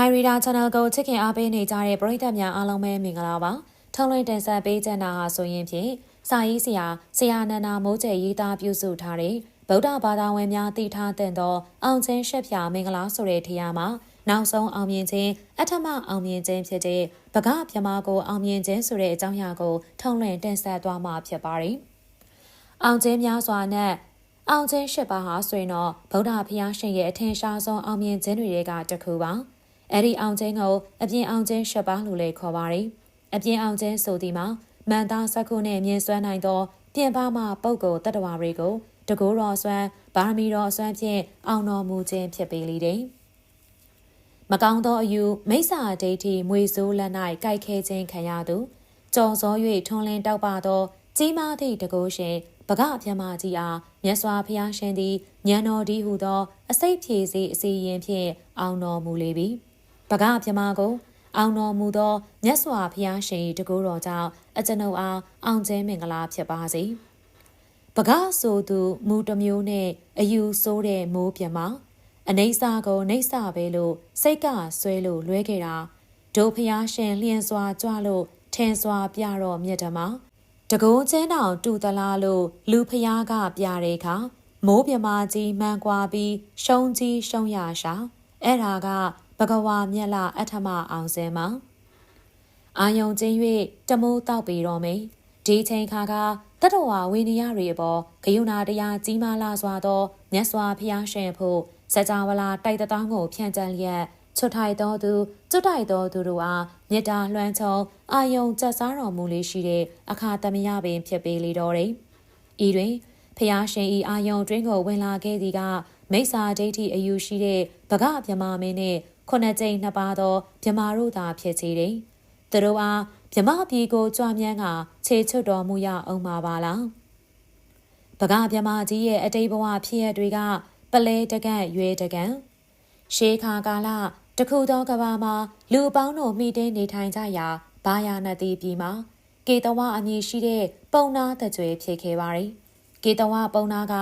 ခိုင်ရီဒါ channel ကိုချစ်ခင်အားပေးနေကြတဲ့ပရိသတ်များအားလုံးပဲမင်္ဂလာပါထုံးလွှင့်တင်ဆက်ပေးကြတာဟာဆိုရင်ဖြင့်စာရေးဆရာဆရာနန္ဒာမိုးကျယ်ရေးသားပြုစုထားတဲ့ဗုဒ္ဓဘာသာဝင်များတည်ထားတဲ့သော အောင်ချင်းရှက်ဖြာမင်္ဂလာဆိုတဲ့တရားမှာနောက်ဆုံးအောင်မြင်ခြင်းအထမအောင်မြင်ခြင်းဖြစ်တဲ့ဗကပြမကိုအောင်မြင်ခြင်းဆိုတဲ့အကြောင်းအရာကိုထုံးလွှင့်တင်ဆက်သွားမှာဖြစ်ပါတယ်အောင်ချင်းများစွာနဲ့အောင်ချင်းရှစ်ပါးဟာဆိုရင်တော့ဗုဒ္ဓဖျားရှင်ရဲ့အထင်ရှားဆုံးအောင်မြင်ခြင်းတွေကတစ်ခုပါ။ အဲ့ဒီအောင်ချင်းကိုအပြင်အောင်ချင်းရှက်ပါလို့လည်းခေါ်ပါတယ်။အပြင်အောင်ချင်းဆိုဒီမှာမန်သားစက္ခုနဲ့မြင်စွမ်းနိုင်သော ပြင်ပမှပုဂ္ဂိုလ်တ attva တွေကိုတကူတော်စွမ်းဗာမီတော်စွမ်းဖြင့်အောင်တော်မူခြင်းဖြစ်ပေလေတယ်။မကောင်းသောအယူမိစ္ဆာဒိဋ္ဌိမွေဆိုးလက်၌ကြိုက်ခဲခြင်းခံရသူကြော်စော၍ထွန်းလင်းတောက်ပသောကြီးမားသည့်တကုရှင်ပကပြမကြီးအားမြတ်စွာဘုရားရှင်သည်ဉာဏ်တော်ဒီဟုသော အစိတ်ဖြည်စီအစီရင်ဖြင့်အောင်တော်မူလေပြီ။ ပကပြမကိုအောင်တော်မူသောမြတ်စွာဘုရားရှင်တကူတော်ကြောင့်အကျွန်ုပ်အားအောင်ကျဲမင်္ဂလာဖြစ်ပါစေ။ပကဆိုသူမူတမျိုးနဲ့အယူဆိုးတဲ့မိုးပြမအနေစာကိုနှိမ့်စပဲလို့စိတ်ကဆွဲလို့လွဲခဲ့တာဒိုဖျားရှင်လျင်စွာကြွလို့ထင်စွာပြတော့မြတ်ဓမ္မတကုံးချင်းတောင်တူတလားလို့လူဖျားကပြတဲ့အခါမိုးပြမကြီးမှန်ကွာပြီးရှုံးကြီးရှုံးရရှာအဲ့ဒါက ဘဂဝါမြက်လာအထမအောင်စဲမှာအာယုံကျင်း၍တမိုးတောက်ပြီးတော့မယ်ဒီချိန်ခါကတတဝဝိနည်းတွေအပေါ်ဂယုဏတရားကြီးမားလာစွာသောမြတ်စွာဘုရားရှင်ဖို့စကြဝဠာတိုက်တောင်းကိုဖြန့်ကျန်လျက်ချွတ်ထိုက်တော်သူကျွတ်တိုက်တော်သူတို့အားမေတ္တာလွှမ်းခြုံအာယုံကျက်စားတော်မူလေးရှိတဲ့အခါသမယပင်ဖြစ်ပေလေတော်တယ်။ဤတွင်ဖျားရှင်ဤအာယုံတွင်ကိုဝင်လာခဲ့သည်ကမိစ္ဆာဒိဋ္ဌိအယူရှိတဲ့ဗကဗြမမင်းနှင့် ခုနှစ်ကြိမ်နှစ်ပါးသောမြမာတို့သာဖြစ်စေတယ်။သူတို့အားမြမပြည်ကိုကြွမြန်းကခြေချွတ်တော်မူရအောင်ပါပါလား။ပကမြမကြီးရဲ့အတိတ်ဘဝဖြစ်ရတွေကပလဲတကန့်ရွေတကန့်ရှေးခါကာလတခုသောကဘာမှာလူပေါင်းတို့မိတင်းနေထိုင်ကြရာဘာယာနတိပြည်မှာကေတဝအမည်ရှိတဲ့ပုံနာတကြွယ်ဖြစ်ခဲ့ပါတယ်။ကေတဝပုံနာက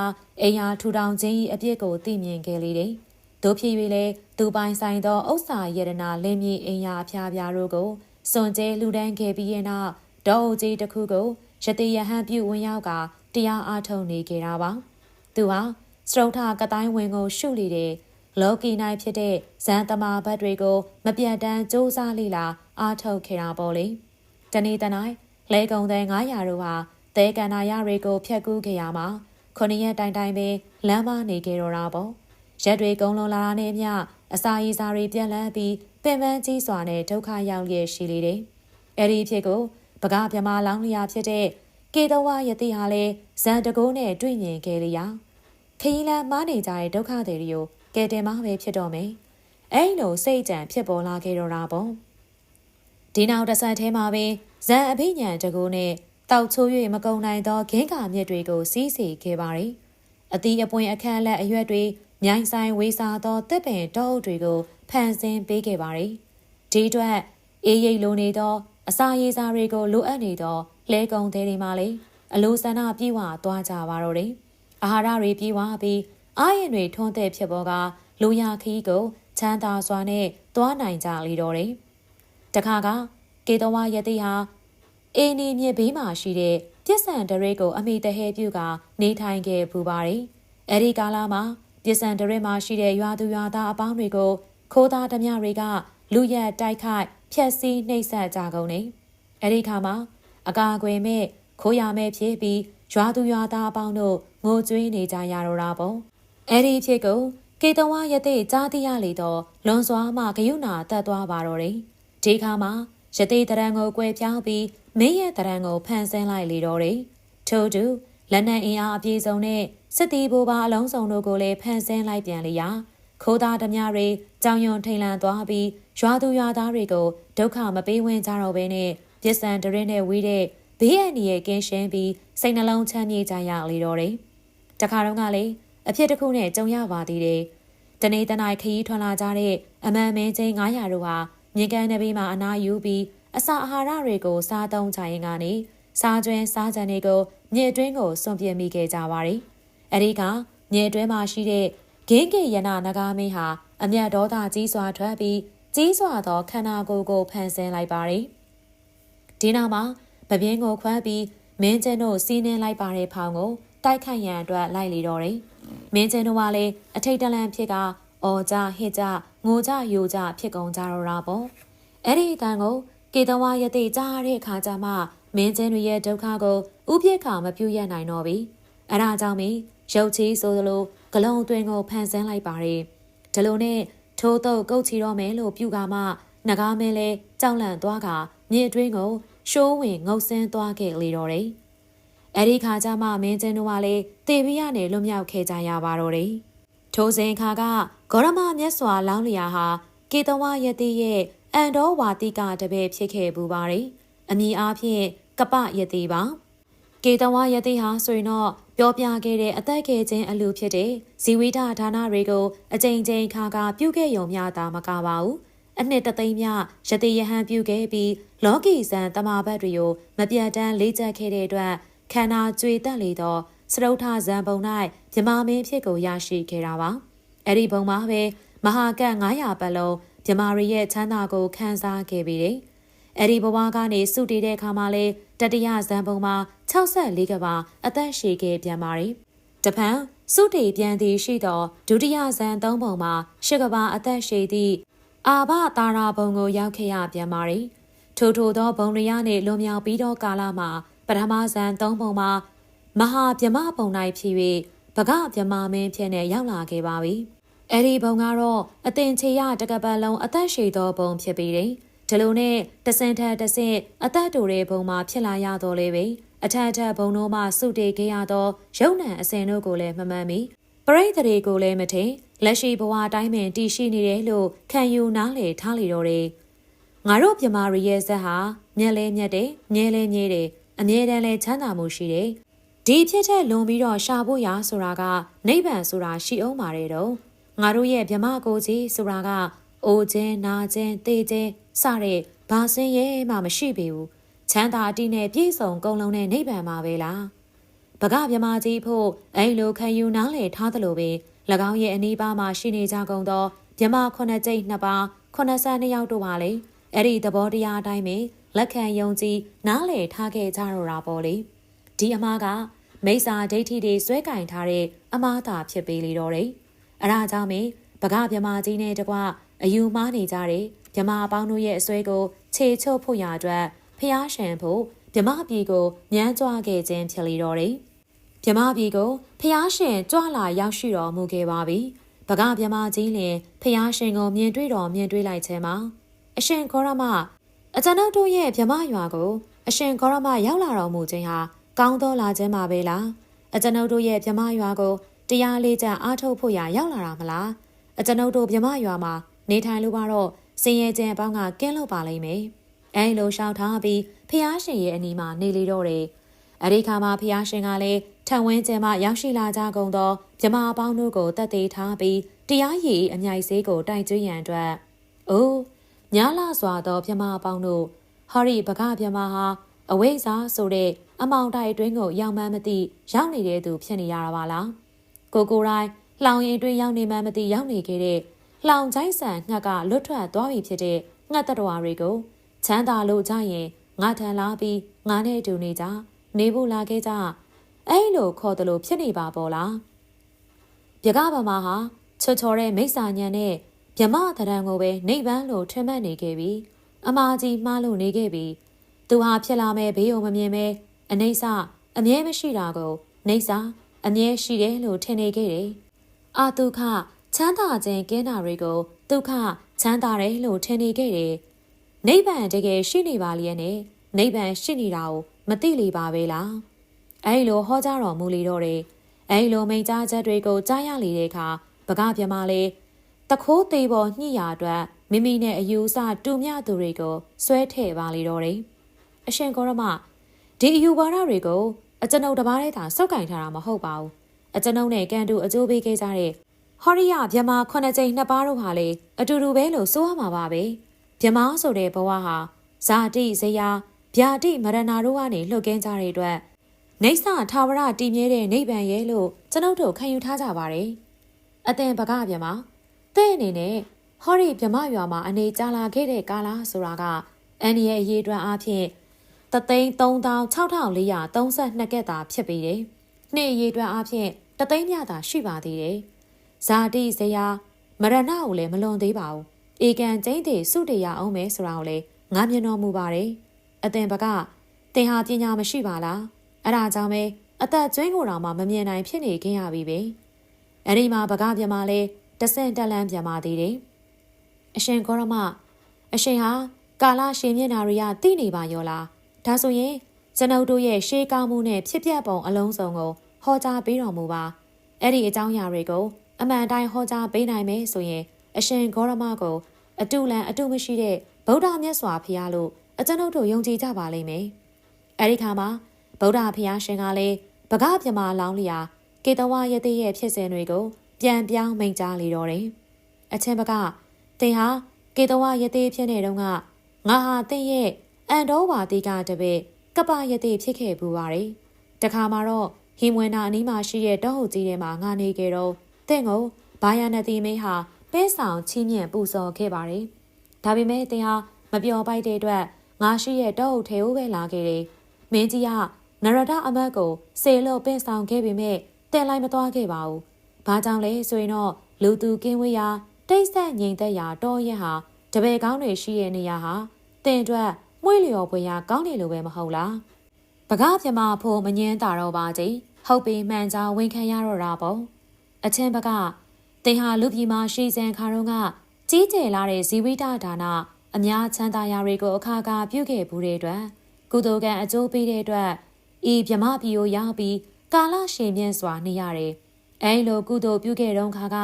အိမ်ယာထူထောင်ခြင်း၏အပြစ်ကိုသိမြင်ခဲ့လေတယ် တို့ဖြစ်၍လည်းသူပိုင်ဆိုင်သောဥစ္စာယရနာလင်းမြေအင်ယာအဖျားပြားတို့ကိုစွန်ကျဲလူဒန်းခဲ့ပြီးရင်နောက်ဒေါအုပ်ကြီးတစ်ခုကိုရတိယဟန်ပြုဝင်ရောက်ကတရားအားထုတ်နေကြတာပါသူဟာစတုထကတိုင်းဝင်ကိုရှုလေတဲ့လောကီနိုင်ဖြစ်တဲ့ဇန်တမာဘတ်တွေကိုမပြတ်တမ်းစူးစမ်းလိလာအားထုတ်ခဲ့တာပေါ့လေတနေ့တနိုင်လဲကုံတဲ့900တို့ဟာတဲကန္နာရတွေကိုဖျက်ကူးခဲ့ရမှာခုနှစ်ရက်တိုင်တိုင်ပဲလမ်းမနေကြတော့တာပေါ့ ရက်တွေကုန်းလွန်လာတာနဲ့အမျှအစာရည်စာတွေပြန့်လန်းပြီးပင်ပန်းကြီးစွာနဲ့ဒုက္ခရောက်လျက်ရှိလေတယ်။အဲဒီဖြစ်ကိုပကပြမလောင်းလျာဖြစ်တဲ့ကေတဝယတိဟာလည်းဇန်တကိုးနဲ့တွေ့မြင်ခဲ့လျာခရီးလမ်းမားနေကြတဲ့ဒုက္ခတွေကိုကဲတင်မပဲဖြစ်တော့မယ်။အဲ့လိုစိတ်ကြံဖြစ်ပေါ်လာခဲ့တော့တာပေါ့။ဒီနောက်တစ်ဆက်ထဲမှာပဲဇန်အភិညာတကိုးနဲ့တောက်ချိုး၍မကုံနိုင်သောဂင်းကာမြစ်တွေကိုစီးစီခဲ့ပါတယ်။အတီးအပွင့်အခန့်လက်အရွက်တွေ မြိုင်ဆိုင်ဝေစာသောတစ်ပင်တောအုပ်တွေကိုဖန်ဆင်းပေးခဲ့ပါတယ်။ဒီအတွက်အေးရိတ်လိုနေသော အစာရေးစားတွေကိုလိုအပ်နေသောလဲကုံသေးတွေမှလည်းအလိုဆန္ဒပြေဝသွားကြပါတော့တယ်။အာဟာရတွေပြေဝပြီးအာရင်တွေထွန်းတဲ့ဖြစ်ပေါ်ကလူရခီးကိုချမ်းသာစွာနဲ့သွားနိုင်ကြလေတော့တယ်။တခါကကေတဝယတိဟာအေနီမြစ်ဘေးမှာရှိတဲ့ပြစ်ဆန်တရဲကိုအမိတဟဲပြုကနေထိုင်ခဲ့ပူပါတယ်။အဲဒီကာလမှာ ပြည်စံတရက်မှာရှိတဲ့ရွာသူရွာသားအပေါင်းတွေကို ခိုးသားဓမြတွေက လူရက်တိုက်ခိုက်ဖျက်ဆီးနှိပ်စက်ကြကုန်နေအဲ့ဒီခါမှာအကာအကွယ်မဲ့ခိုးရမဲ့ဖြစ်ပြီးရွာသူရွာသားအပေါင်းတို့ငိုကြွေးနေကြရတော့တာပေါ့အဲ့ဒီဖြစ်ကိုကေတဝရတဲ့ကြားသိရလေတော့လွန်စွာမှဂယုဏတက်သွားပါတော့တယ်ဒီခါမှာရတဲ့တရံကိုကွဲပြောင်းပြီးမင်းရဲ့တရံကိုဖန်ဆင်းလိုက်လေတော့တယ်ထို့တူလက်နက်အင်အားအပြည့်စုံနဲ့စစ်တီဘိုးပါအလုံးစုံတို့ကိုလည်းဖန်ဆင်းလိုက်ပြန်လျာခိုးသားဓမြတွေကြောင်ယွန်ထိန်လန်သွားပြီးရွာသူရွာသားတွေကိုဒုက္ခမပေးဝင်ကြတော့ဘဲနဲ့ပြစ်စံတရင်နဲ့ဝေးတဲ့ဘေးအန္တရာယ်ကင်းရှင်းပြီးစိတ်နှလုံးချမ်းမြေ့ကြရလေတော့တယ်။တခါတော့ကလည်းအဖြစ်တစ်ခုနဲ့ကြုံရပါသေးတယ်။တနေ့တနိုင်ခရီးထွက်လာကြတဲ့အမှန်မင်းချင်း900တို့ဟာမြင်ကန်တဲ့ဘေးမှာအနာယူပြီးအစာအာဟာရတွေကိုစားသုံးကြရင်ကနေစားကျွင်းစားကြံတွေကိုမြေအတွင်းကိုစွန့်ပြစ်မိခဲ့ကြပါတယ်။ အဲဒီကမြေတွဲမှာရှိတဲ့ဂင်းကေယနာနဂါမင်းဟာအမျက်ဒေါသကြီးစွာထွက်ပြီးကြီးစွာသောခန္ဓာကိုယ်ကိုဖန်ဆင်းလိုက်ပါသည်ဒီနောက်မှာပပြင်းကိုခွမ်းပြီးမင်းကျင်းတို့စီးနှင်းလိုက်ပါတဲ့ဖောင်ကိုတိုက်ခိုက်ရန်အတွက်လိုက်လေတော့တယ်မင်းကျင်းတို့ကလည်းအထိတ်တလန့်ဖြစ်ကအော်ကြဟစ်ကြငိုကြယိုကြဖြစ်ကုန်ကြတော့တာပေါ့အဲ့ဒီအတန်ကိုကေတဝါယတိကြားတဲ့အခါကျမှမင်းကျင်းတွေရဲ့ဒုက္ခကိုဥပြစ်ခါမပြုတ်ရနိုင်တော့ပြီအဲဒါကြောင့်မင်း ရုပ်ချီးဆိုသလိုဂလုံးအတွင်းကိုဖန်ဆင်းလိုက်ပါတယ်ဒီလိုနဲ့ထိုးတော့ကုတ်ချီတော့မယ်လို့ပြုကမှငကားမင်းလဲကြောက်လန့်သွားကမြေအတွင်းကိုရှိုးဝင်ငုတ်ဆင်းသွားခဲ့လေတော့တယ်အဲ့ဒီခါကျမှမင်းကျင်းတို့ကလည်းတေပီးကနေလွတ်မြောက်ခဲ့ကြရပါတော့တယ်ထိုစဉ်ခါကဂေါရမမြတ်စွာလောင်းလျာဟာကေတဝယတိရဲ့အန်တော်ဝါတိကတပည့်ဖြစ်ခဲ့ပူပါတယ်အမည်အားဖြင့်ကပယတိပါကေတဝယတိဟာဆိုရင်တော့ ပြောပြခဲ့တဲ့အသက်ငယ်ချင်းအလူဖြစ်တဲ့ဇီဝိဒဒါနတွေကိုအကြိမ်ကြိမ်ခါခါပြုခဲ့ရုံများသာမကပါဘူးအနှစ်တသိန်းမြယတိယဟန်ပြုခဲ့ပြီးလောကီဇန်တမာဘတ်တွေကိုမပြတ်တမ်းလေးချက်ခဲ့တဲ့အတွက်ခန္ဓာကြွေတက်လေသောစရုထဇံပုံ၌မြမမင်းဖြစ်ကိုရရှိခဲ့တာပါအဲ့ဒီဘုံမှာပဲမဟာကတ်900ပတ်လုံးမြမရီရဲ့ချမ်းသာကိုခန်းစားခဲ့ပြီးတယ် အဲ့ဒီဘဝကနေစုတည်တဲ့အခါမှာလေတတိယဇံပုံမှာ64ကဘာအသက်ရှည်ခဲ့ပြန်ပါတယ်တပံစုတည်ပြန်သည်ရှိသောဒုတိယဇံသုံးပုံမှာရှစ်ကဘာအသက်ရှည်သည့်အာဘတာရာဘုံကိုရောက်ခဲ့ရပြန်ပါတယ်ထို့ထို့သောဘုံရရနှင့်လွန်မြောက်ပြီးသောကာလမှာပထမဇန်သုံးပုံမှာမဟာဗြမပုံ၌ဖြစ်၍ဗကဗြမမင်းဖြစ်နေရောက်လာခဲ့ပါပြီ။အဲ့ဒီဘုံကတော့အသင်ချေရတကပတ်လုံးအသက်ရှည်သောဘုံဖြစ်ပြီးတယ်။ ဒီလိုနဲ့တဆင်ထက်တဆင့်အသက်တူတဲ့ဘုံမှာဖြစ်လာရတော့လေပဲ။အထက်ထက်ဘုံတို့မှစုတည်ခဲ့ရသောရုပ်နံအစဉ်တို့ကိုလည်းမမှန်မီပရိသတ်တွေကိုလည်းမထင်လက်ရှိဘဝတိုင်းပင်တည်ရှိနေတယ်လို့ခံယူနားလေထားလေတော့တယ်။ငါတို့မြမာရီရဲ့ဇက်ဟာမျက်လဲမျက်တယ်မြဲလဲမြဲတယ်အမြဲတမ်းလဲချမ်းသာမှုရှိတယ်။ဒီဖြစ်တဲ့လွန်ပြီးတော့ရှာဖို့ရဆိုတာကနိဗ္ဗာန်ဆိုတာရှိအောင်ပါတယ်တော့ငါတို့ရဲ့ဗြမကိုကြီးဆိုတာကအိုခြင်းနာခြင်းသေခြင်း စတဲ့ဘာစင်းရဲမှမရှိပေဘူးချမ်းသာအတိနဲ့ပြည့်စုံကုန်လုံးတဲ့နိဗ္ဗာန်မှာပဲလား။ဗကဗြမကြီးဖို့အဲ့လိုခံယူနားလေထားသလိုပဲ၎င်းရဲ့အနီးပါးမှာရှိနေကြကုန်သောဗြမခုနှစ်ကျိတ်နှစ်ပါး82ယောက်တို့ပါလေအဲ့ဒီသဘောတရားအတိုင်းပဲလက်ခံယုံကြည်နားလည်ထားခဲ့ကြတော့တာပေါ့လေဒီအမားကမိစ္ဆာဒိဋ္ဌိတွေဆွဲကင်ထားတဲ့အမားသာဖြစ်ပေလေတော့တယ်အဲဒါကြောင့်မေပကဗြမာကြီးနဲ့တကွအယူမားနေကြတဲ့ဗြ မာအပေါင်းတို့ရဲ့အစွဲကိုခြေချုပ်ဖို့ရအတွက်ဖျားရှံဖို့ဗြမာပြည်ကိုမြန်းကြွခဲ့ခြင်းဖြစ်လေတော့တယ်ဗြမာပြည်ကိုဖျားရှင်ကြွလာရောက်ရှိတော်မူခဲ့ပါပြီပကဗြမာကြီးလင်ဖျားရှင်ကိုမြင်တွေ့တော်မြင်တွေ့လိုက်ခြင်းမှာအရှင်ခောရမအကျွန်ုပ်တို့ရဲ့ဗြမရွာကိုအရှင်ဂေါရမရောက်လာတော်မူခြင်းဟာကောင်းသောလာခြင်းပါပဲလားအကျွန်ုပ်တို့ရဲ့ဗြမရွာကိုတရားလေးချအားထုတ်ဖို့ရာရောက်လာတာမလားအကျွန်ုပ်တို့ဗြမရွာမှာနေထိုင်လို့ကတော့ စင်ရဲခြင်းအပေါင်းကကင်းလို့ပါလိမ့်မယ်အဲလိုရှောက်ထားပြီးဖះရှင်ရဲ့အနီးမှာနေလေတော့တယ်အရိခါမှာဖះရှင်ကလည်းထံဝင်းကျဲမှရောက်ရှိလာကြကုန်သောဗြမအပေါင်းတို့ကိုတတ်သေးထားပြီးတရားရည်အမြိုက်စေးကိုတိုက်ကျွေးရန်အတွက်အိုးညာလာစွာသောမြမအပေါင်းတို့ဟာရီပကမြမဟာအဝိဇ္ဇာဆိုတဲ့အမောင်တိုက်အတွင်းကိုရောက်မှန်းမသိရောက်နေတဲ့သူဖြစ်နေရတာပါလားကိုကိုတိုင်းလှောင်ရင်အတွင်းရောက်နေမှန်းမသိရောက်နေခဲ့တဲ့ လှောင်ချိုင်းဆန်ငှက်ကလွတ်ထွက်သွားပြီဖြစ်တဲ့ငှက်တတော်တွေကိုချမ်းသာလို့ကြရင်ငါထန်လာပြီးငါနဲ့တူနေကြနေဖို့လာခဲ့ကြအဲ့လိုခေါ်တယ်လို့ဖြစ်နေပါပေါ်လားပြကပမာဟာချော်ချော်တဲ့မိစ္ဆာညံနဲ့မြမသဏ္ဍာန်ကိုပဲနေပန်းလို့ထွင်မှတ်နေခဲ့ပြီးအမာကြီးမှားလို့နေခဲ့ပြီးသူဟာဖြစ်လာမဲ့ဘေးုံမမြင်ပဲအနိစ္စအမြဲမရှိတာကိုနေစာအမြဲရှိတယ်လို့ထင်နေခဲ့တယ်။အာဒုက္ခ ချမ်းသာခြင်းကင်းတာတွေကိုဒုက္ခချမ်းသာတယ်လို့ထင်နေခဲ့တယ်။နိဗ္ဗာန်တကယ်ရှိနေပါလျက်နဲ့နိဗ္ဗာန်ရှိနေတာကိုမသိလေပါပဲလား။အဲဒီလိုဟောကြားတော်မူလေတော့တယ်။အဲဒီလိုမိန့်ကြားချက်တွေကိုကြားရလေတဲ့အခါပကပြမလေးတခိုးသေးပေါ်ညှိရအတွက်မိမိနဲ့အယူအဆတူမျှသူတွေကိုဆွဲထည့်ပါလေတော့တယ်။အရှင်ကောရမဒီအယူဝါဒတွေကိုအကျွန်ုပ်တပားတည်းသာစောက်ကင်ထားတာမဟုတ်ပါဘူး။အကျွန်ုပ်နဲ့ကန်တူအကျိုးပေးခဲ့ကြတဲ့ ဟောရိယဗျမခုနှစ်ကြိမ်နှစ်ပါးတို့ဟာလေအတူတူပဲလို့ဆိုရမှာပါပဲ။ဗျမဆိုတဲ့ဘဝဟာဇာတိဇယာဗျာတိမရဏတို့ကနေလှုပ်ကင်းကြတဲ့အတွက်နေဆာထာဝရတည်မြဲတဲ့နိဗ္ဗာန်ရဲ့လို့ကျွန်ုပ်တို့ခံယူထားကြပါတယ်။အသင်ပကဗျမတဲ့အနေနဲ့ဟဟောဒီမြမရွာမှာအနေကြာလာခဲ့တဲ့ကာလဆိုတာကအန်ဒီရဲ့အရေးအတွက်အားဖြင့်တသိန်း3632ကက်သာဖြစ်ပြီးတယ်။နှစ်အရေးအတွက်အားဖြင့်တသိန်းမြသာရှိပါသေးတယ်။ ဇာတိဇယာမရဏကိုလည်းမလွန်သေးပါဘူး။ဧကန်ကျင်းတွေစုတရအောင်မယ်ဆိုတာကိုလည်းငါမြင်တော်မူပါတယ်။အတင်ပကတင်ဟာပညာမရှိပါလား။အဲ့ဒါကြောင့်ပဲအသက်ကျွင်းကိုတောင်မှမမြင်နိုင်ဖြစ်နေခင်ရပြီပဲ။အဲ့ဒီမှာပကပြမလဲတဆင့်တက်လန်းပြန်ပါသေးတယ်။အရှင်ကောရမအရှင်ဟာကာလရှင်မျက်နာတွေကသိနေပါရောလား။ဒါဆိုရင်ကျွန်ုပ်တို့ရဲ့ရှေးကောင်းမှုနဲ့ဖြစ်ပျက်ပုံအလုံးစုံကိုဟောကြားပေးတော်မူပါ။အဲ့ဒီအကြောင်းအရာတွေကို အမှန်တိုင်းဟောကြားပေးနိုင်မယ်ဆိုရင်အရှင်ဂေါရမကိုအတူလန်အတူမရှိတဲ့ဗုဒ္ဓမြတ်စွာဘုရားလို့အကျွန်ုပ်တို့ယုံကြည်ကြပါလိမ့်မယ်။အဲဒီခါမှာဗုဒ္ဓဘုရားရှင်ကလည်းဗကပြမလောင်းလျာကေတဝရတိရဲ့ဖြစ်စဉ်တွေကိုပြန်ပြောင်းမိန့်ကြားလေတော့တယ်။အချင်းဘကတင်ဟာကေတဝရတိဖြစ်နေတော့ကငါဟာတင်ရဲ့အန်တော်ဝါတိကတပည့်ကပ္ပယတိဖြစ်ခဲ့ပူပါတယ်။တခါမှာတော့ဟီမွေနာအနီးမှာရှိတဲ့တောဟုတ်ကြီးထဲမှာငါနေကြတော့ တင့်ကိုဘာယာနတိမင်းဟာပဲဆောင်ချီးမြှင့်ပူဇော်ခဲ့ပါတယ်။ဒါပေမဲ့တင်ဟာမပျော်ပိုက်တဲ့အတွက်ငါရှိရဲ့တောဟုတ်ထဲကိုပဲလာခဲ့တယ်။မင်းကြီးကနရဒအမတ်ကိုစေလို့ပင့်ဆောင်ခဲ့ပေမဲ့တင်လိုက်မသွားခဲ့ပါဘူး။ဘာကြောင့်လဲဆိုရင်တော့လူသူကင်းဝေးရာတိတ်ဆက်ငြိမ်သက်ရာတောရက်ဟာတပည့်ကောင်းတွေရှိတဲ့နေရာဟာတင်အတွက်မွေးလျော်ပွေရာကောင်းတယ်လို့ပဲမဟုတ်လား။ပကားပြမဖို့မငင်းတာတော့ပါကြည်။ဟုတ်ပြီမှန်ကြောင်ဝန်ခံရတော့တာပေါ့။ အချင်းဘကတင်ဟာလူပြည်မှာရှိစံခါတော့ကကြီးကျယ်လာတဲ့ဇီဝိတဒါနအများချမ်းသာရာတွေကိုအခါခါပြုခဲ့ဘူးတဲ့အတွက်ကုသိုလ်ကံအကျိုးပေးတဲ့အတွက်ဤမြမပြည်ကိုရောက်ပြီးကာလရှင်ပြင်းစွာနေရတယ်။အဲလိုကုသိုလ်ပြုခဲ့တော့ခါက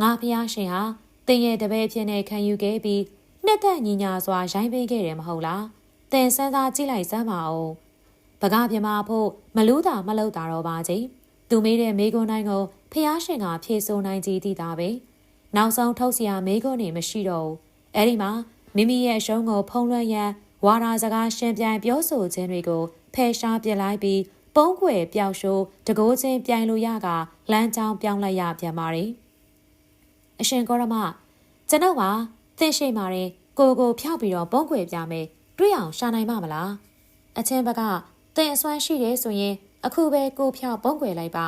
ငါဖျားရှင်ဟာတင်ရဲ့တပည့်ဖြစ်နေခံယူခဲ့ပြီးနှစ်သက်ညီညာစွာရိုင်းပေးခဲ့တယ်မဟုတ်လား။တင်စမ်းစားကြည့်လိုက်စမ်းပါဦး။ပကပြမဖို့မလူးတာမလုပ်တာတော့ပါကြီး။ သူမေးတဲ့မေကွန်တိုင်းကိုဖျားရှင်ကဖြေဆိုနိုင်ကြည်တည်တာပဲ။နောက်ဆုံးထုတ်เสียမေကွန်နေမရှိတော့ဘူး။အဲဒီမှာမိမိရဲ့အရှုံးကိုဖုံးလွှမ်းရန်ဝါရာစကားရှင်ပြန်ပြောဆိုခြင်းတွေကိုဖယ်ရှားပြလိုက်ပြီးပုံးကွယ်ပျောက်ရှိုးတကိုးချင်းပြိုင်လို့ရကလမ်းကြောင်းပြောင်းလိုက်ရပြန်ပါရီအရှင်ကောရမကျွန်ုပ်ကသင်ရှိမာရင်ကိုကိုဖျောက်ပြီးတော့ပုံးကွယ်ပြမယ်တွေ့အောင်ရှာနိုင်မှာမလားအချင်းဘကသင်အစွမ်းရှိတယ်ဆိုရင် အခုပဲကိုဖျောက်ပုံးကွယ်လိုက်ပါ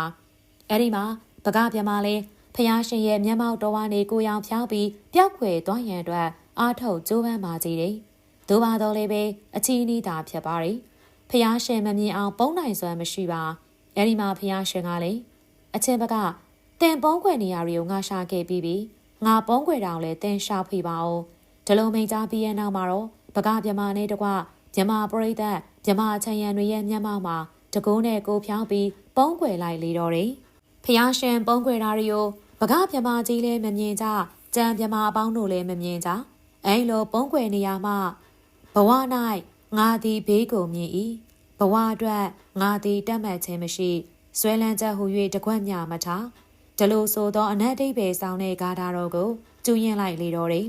အဲ့ဒီမှာပကပြမလေးဖျားရှင်ရဲ့မျက်မှောက်တော်ဝါနေကိုရောင်ဖျောက်ပြီးပျောက်ခွေသွားရန်အတွက်အားထုတ်ကြိုးပမ်းပါကြည်တယ်။သို့ပါတော့လည်းပဲအချီးနီးတာဖြစ်ပါရီ။ဖျားရှင်မမြင်အောင်ပုံနိုင်စွမ်းမရှိပါ။အဲဒီမှာဖျားရှင်ကလည်းအချင်းဘကတင်ပုံးခွေနေရာတွေကိုငါရှာခဲ့ပြီးပြီ။ငါပုံးခွေတောင်လည်းတင်ရှာဖွေပါအောင်။ဒလုံးမိန်ကြားပြီးရဲ့နောက်မှာတော့ပကပြမနဲ့တကွမြမပရိသတ်မြမချန်ရံတွေရဲ့မျက်မှောက်မှာ တကုန်းနဲ့ကိုဖြောင်းပြီးပုံးခွေလိုက်လေတော့တယ်။ဖျားရှင်ပုံးခွေတာတွေကိုပကပြမကြီးလည်းမမြင်ကြကြံပြမအပေါင်းတို့လည်းမမြင်ကြအဲလိုပုံးကွယ်နေရမှဘဝ၌ငါသည်ဘေးကိုမြင်၏ဘဝအတွက်ငါသည်တတ်မှတ်ခြင်းမရှိဆွဲလန်းချက်ဟူ၍တကွက်မြမထားဒလို့ဆိုသောအနတ်ဒိဗေဆောင်တဲ့ဂါထာတော်ကိုကျူးရင်လိုက်လေတော်တယ်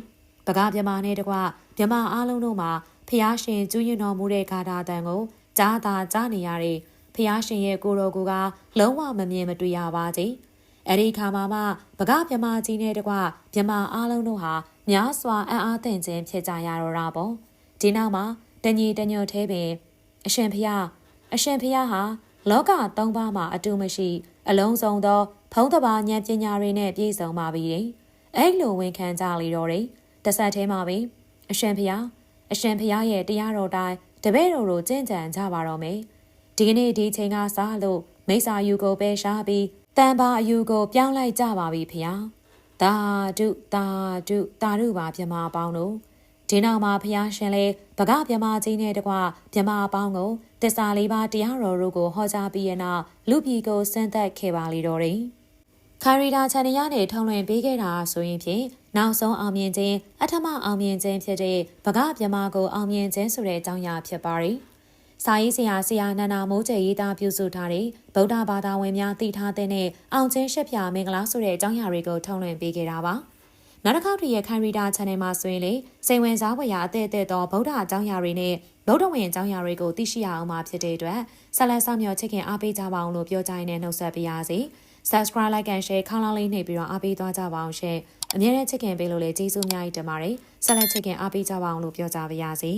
ပကားမြမနဲ့တကွမြမအားလုံးတို့မှာဖျားရှင်ကျူးရင်တော်မူတဲ့ဂါထာတန်ကိုကြားသာကြားနေရတဲ့ ဖျားရှင်ရဲ့ကိုတော်ကိုကလုံးဝမမြင်မတွေ့ရပါကြ။အဲ့ဒီခါမှာမှပကမြမကြီးနဲ့တကွမြမအားလုံးတို့ဟာများစွာအံ့အားသင့်ခြင်းဖြစ်ကြရတော့တာပေါ့ဒီနောက်မှာတညီတညွတ်သေးပင်အရှင်ဖျားအရှင်ဖျားဟာလောကသုံးပါးမှာအတူမရှိ အလုံးစုံသော ဖုံးတဘာဉာဏ်ပညာတွေနဲ့ပြည့်စုံပါပြီ။အဲ့လိုဝန်ခံကြလေတော့တယ်။တဆက်သေးမှာပဲအရှင်ဖျားအရှင်ဖျားရဲ့တရားတော်တိုင်းတပည့်တော်တို့ကျင့်ကြံကြပါတော့မယ်။ ဒီကနေ့ဒီချိန်ကစားလို့မိစ္ဆာယူကိုပဲရှားပြီးတန်ပါအယူကိုပြောင်းလိုက်ကြပါပြီဖျားသာဓုသာဓုသာဓုပါမြမပေါင်းတို့ဒီနောက်မှာဖျားရှင်လဲဗကမြမကြီးနဲ့တကွမြမပေါင်းကိုတစ္ဆာလေးပါးတရားတော်တို့ကိုဟောကြားပြီးရနောက်လူပြည်ကိုစမ်းသပ်ခဲ့ပါလေတော့တယ်ခါရီတာချန်ရနဲ့ထုံလွင်ပေးခဲ့တာဆိုရင်ဖြင့်နောက်ဆုံးအောင်မြင်ခြင်းအထမအောင်မြင်ခြင်းဖြစ်တဲ့ဗကမြမကိုအောင်မြင်ခြင်းဆိုတဲ့အကြောင်းအရာဖြစ်ပါရီ။ စာရေးဆရာဆရာနန္ဒာမိုးကျရေးသားပြုစုထားတဲ့ဗုဒ္ဓဘာသာဝင်များသိထားတဲ့အောင်ချင်းရှက်ပြမင်္ဂလာဆိုတဲ့အကြောင်းအရာတွေကိုထုံးလွှင့်ပေးခဲ့တာပါ။နောက်တစ်ခေါက်တည်းရဲ့ခိုင်ရီတာ channel မှာဆိုရင်လေစိန်ဝင်စားဝယ်ရာအသေးအသေးသောဗုဒ္ဓအကြောင်းအရာတွေနဲ့ဗုဒ္ဓဝင်အကြောင်းအရာတွေကိုသိရှိရအောင်မှာဖြစ်တဲ့အတွက်ဆက်လက်ဆောင်မြော်ချစ်ခင်အားပေးကြပါအောင်လို့ပြောကြရင်းနဲ့နှုတ်ဆက်ပေးရစီ။ Subscribe like and share ခေါင်းလောင်းလေးနှိပ်ပြီးတော့အားပေးသွားကြပါအောင်ရှင်။အမြဲတမ်းချစ်ခင်ပေးလို့လည်းကျေးဇူးအများကြီးတင်ပါတယ်ဆက်လက်ချစ်ခင်အားပေးကြပါအောင်လို့ပြောကြပါရစေ